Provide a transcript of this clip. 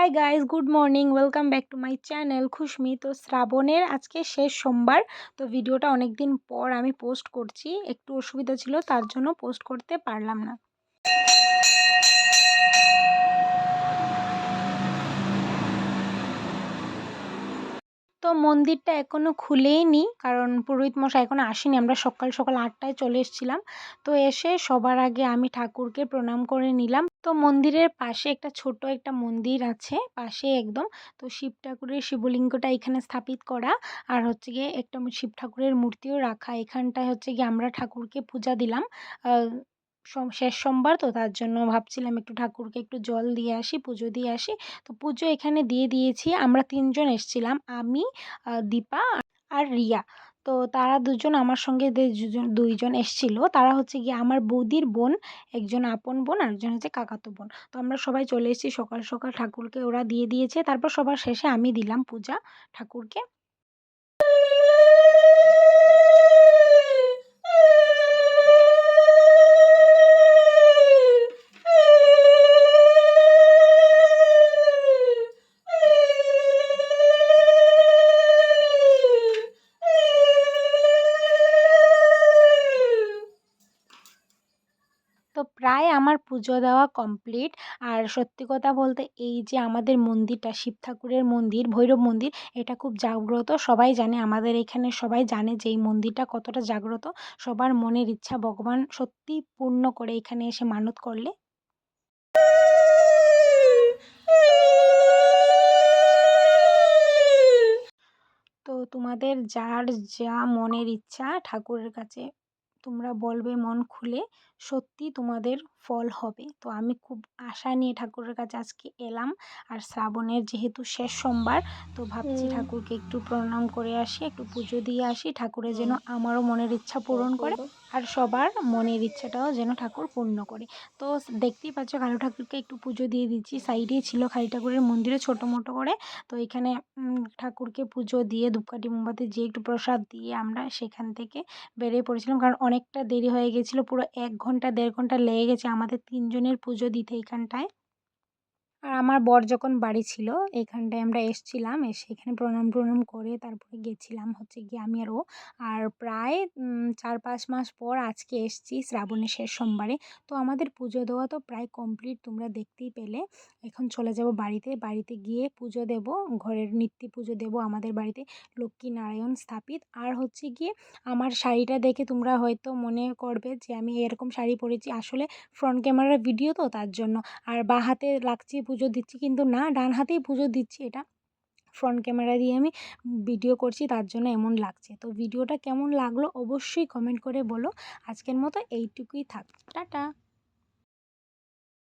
Hi guys good morning welcome back to my channel Khushmi তো শ্রাবণের আজকে শেষ সোমবার, তো ভিডিওটা অনেক দিন পর আমি পোস্ট করছি। একটু অসুবিধা ছিল, তার জন্য পোস্ট করতে পারলাম না। তো মন্দিরটা এখনও খুলেই নি কারণ পুরোহিত মশাই এখনও আসেনি। আমরা সকাল সকাল আটটায় চলে এসেছিলাম। তো এসে সবার আগে আমি ঠাকুরকে প্রণাম করে নিলাম। তো মন্দিরের পাশে একটা ছোট একটা মন্দির আছে, পাশে একদম। তো শিব ঠাকুরের শিবলিঙ্গটা এখানে স্থাপিত করা। আর হচ্ছে গিয়ে একটা শিব ঠাকুরের মূর্তিও রাখা। এখানটায় হচ্ছে গিয়ে আমরা ঠাকুরকে পূজা দিলাম। শেষ সোমবার তো তার জন্য ভাবছিলাম একটু ঠাকুরকে একটু জল দিয়ে আসি, পুজো দিয়ে আসি। তো পুজো এখানে দিয়ে দিয়েছি, আমরা তিনজন এসছিলাম, আমি দীপা আর রিয়া। তো তারা দুজন আমার সঙ্গে দুইজন এসছিল। তারা হচ্ছে গিয়ে আমার বৌদির বোন, একজন আপন বোন আর একজন হচ্ছে কাকাতো বোন। তো আমরা সবাই চলে এসেছি, সকাল সকাল ঠাকুরকে ওরা দিয়ে দিয়েছে। তারপর সবার শেষে আমি দিলাম পূজা ঠাকুরকে। তো প্রায় আমার পুজো দেওয়া কমপ্লিট আর সত্যি কথা বলতে এই যে আমাদের মন্দিরটা, শিব ঠাকুরের মন্দির, ভৈরব মন্দির, এটা খুব জাগ্রত। সবাই জানে, আমাদের এখানে সবাই জানে যে এই মন্দিরটা কতটা জাগ্রত। সবার মনের ইচ্ছা ভগবান সত্যি পূর্ণ করে এখানে এসে মানত করলে। তো তোমাদের যার যা মনের ইচ্ছা ঠাকুরের কাছে তোমরা বলবে মন খুলে সত্যি তোমাদের ফল হবে। তো আমি খুব আশা নিয়ে ঠাকুরের কাছে আজকে এলাম। আর শ্রাবণের যেহেতু শেষ সোমবার তো ভাবছি ঠাকুরকে একটু প্রণাম করে আসি একটু পুজো দিয়ে আসি। ঠাকুরের যেন আমারও মনের ইচ্ছা পূরণ করে। আর সবার মনের ইচ্ছাটাও যেন ঠাকুর পূর্ণ করে। তো দেখতেই পাচ্ছ কালী ঠাকুরকে একটু পুজো দিয়ে দিচ্ছি। সাইডেই ছিল কালী ঠাকুরের মন্দিরে ছোটো মোটো করে। তো এখানে ঠাকুরকে পুজো দিয়ে ধূপকাঠি, মোমবাতি যে একটু প্রসাদ দিয়ে আমরা সেখান থেকে বেরিয়ে পড়েছিলাম। কারণ অনেকটা দেরি হয়ে গেছিল, পুরো এক ঘণ্টা, দেড় ঘণ্টা লেগে গেছে আমাদের তিনজনের পুজো দিতে এইখানটায় আর আমার বর যখন বাড়ি ছিল এইখানটায় আমরা এসছিলাম, এসে এখানে প্রণাম প্রণাম করে তারপরে গেছিলাম হচ্ছে গিয়ে আমি আর ও। আর প্রায় চার পাঁচ মাস পর আজকে এসছি শ্রাবণের শেষ সোমবারে। তো আমাদের পুজো দেওয়া তো প্রায় কমপ্লিট তোমরা দেখতেই পেলে। এখন চলে যাব বাড়িতে বাড়িতে গিয়ে পুজো দেব, ঘরের নিত্য পুজো দেব আমাদের বাড়িতে। লক্ষ্মী নারায়ণ স্থাপিত। আর হচ্ছে গিয়ে আমার শাড়িটা দেখে তোমরা হয়তো মনে করবে যে আমি এরকম শাড়ি পরেছি। আসলে ফ্রন্ট ক্যামেরার ভিডিও তো তার জন্য। আর বা হাতে লাগছে পুজো দিচ্ছি কিন্তু না, ডান হাতেই পুজো দিচ্ছি এটা। ফ্রন্ট ক্যামেরা দিয়ে আমি ভিডিও করছি, তার জন্য এমন লাগছে। তো ভিডিওটা কেমন লাগল অবশ্যই কমেন্ট করে বলো। আজকের মতো এইটুকুই থাক। টাটা।